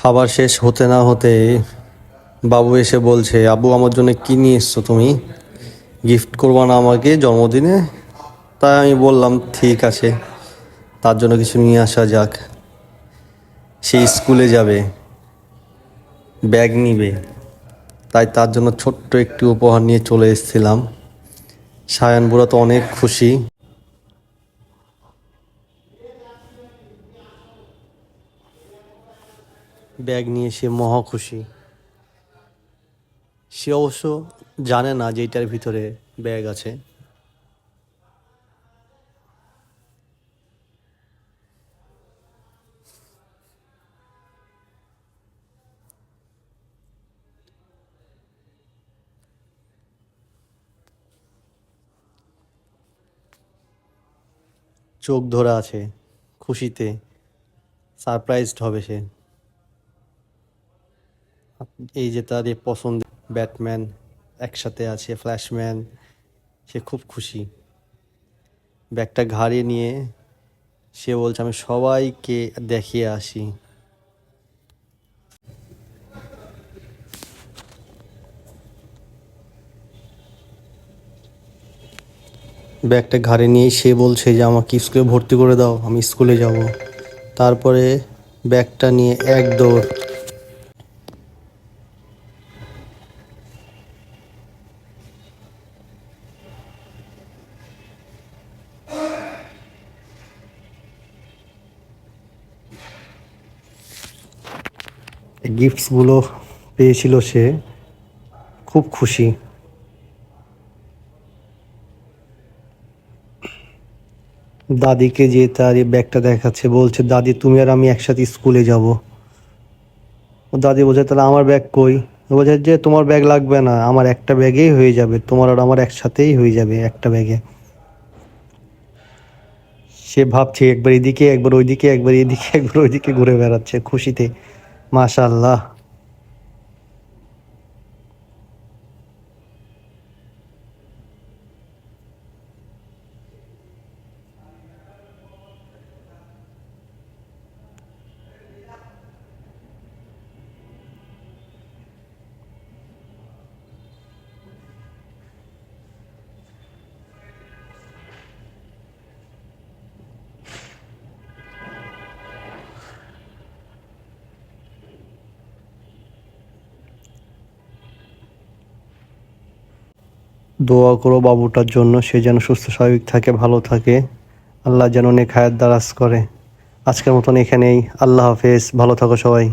খাবার শেষ হতে না হতে বাবু এসে বলছে আবু আমার জন্য কি নিয়ে এসছো তুমি? গিফট করব না আমাকে জন্মদিনে? তাই আমি বললাম, ঠিক আছে, তার জন্য কিছু নিয়ে আসা যাক। সে স্কুলে যাবে, ব্যাগ নিবে। তাই তার জন্য ছোট্ট একটি উপহার নিয়ে চলে এসেছিলাম। সায়ান বুড়া তো অনেক খুশি। ব্যাগ নিয়ে সে মহা খুশি। সে অবশ্য জানে না যে এটার ভিতরে ব্যাগ আছে। চোখ ধরা আছে, খুশিতে, সারপ্রাইজড হবে সে। এই যে তার এই পছন্দ ব্যাটম্যান একসাথে আছে, ফ্ল্যাশম্যান, সে খুব খুশি। ব্যাগটা ঘাড়ে নিয়ে সে বলছে, আমি সবাইকে দেখিয়ে আসি। ব্যাগটা ঘাড়ে নিয়ে সে বলছে যে, আমাকে স্কুলে ভর্তি করে দাও, আমি স্কুলে যাব। তারপরে ব্যাগটা নিয়ে এক দৌড় গিফটসগুলো পেয়েছিল সে। খুব খুশি। দাদিকে যে তার এই ব্যাগটা দেখাচ্ছে, বলছে, দাদি, তুমি আর আমি একসাথে স্কুলে যাব। ও দাদি বলছে, তাহলে আমার ব্যাগ কই? বলছে, যে তোমার ব্যাগ লাগবে না, আমার একটা ব্যাগেই হয়ে যাবে। তোমার আর আমার একসাথেই হয়ে যাবে একটা ব্যাগে। সে ভাবছে, একবার এদিকে, একবার ওইদিকে, একবার এদিকে, একবার ওইদিকে ঘুরে বেড়াচ্ছে খুশিতে। Maşallah. দোয়া করো বাবুটার জন্য, সে যেন সুস্থ, স্বাভাবিক থাকে, ভালো থাকে। আল্লাহ যেন অনেক হায়াত দারাজ করে। আজকের মতন এখানেই। আল্লাহ হাফেজ। ভালো থাকো সবাই।